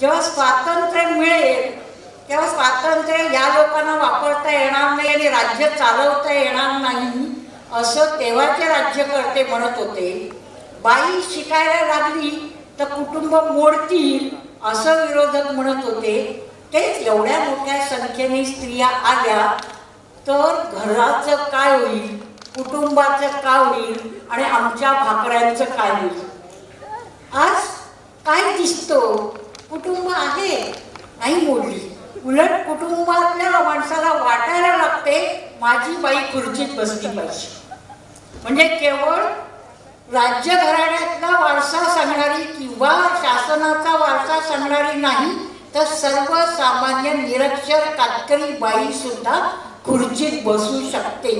जेव्हा स्वातंत्र्य मिळेल तेव्हा स्वातंत्र्य या लोकांना वापरता येणार नाही आणि राज्य चालवता येणार नाही असं तेव्हाचे राज्यकर्ते म्हणत होते. बाई शिकायला लागली तर कुटुंब मोडतील असं विरोधक म्हणत होते. तेच एवढ्या मोठ्या संख्येने स्त्रिया आल्या तर घराचं काय होईल कुटुंबाचं काय होईल आणि आमच्या भाकऱ्यांचं काय होईल? आज काय दिसतो? कुटुंब आहे नाही मोडली. उलट कुटुंबातल्या माणसाला वाटायला लागते माझी बाई खुर्चीत बसली पाहिजे. म्हणजे केवळ राज्य घराण्यातला वारसा सांगणारी किंवा शासनाचा वारसा सांगणारी नाही तर सर्वसामान्य निरक्षर कातकरी बाई सुद्धा खुर्चीत बसू शकते.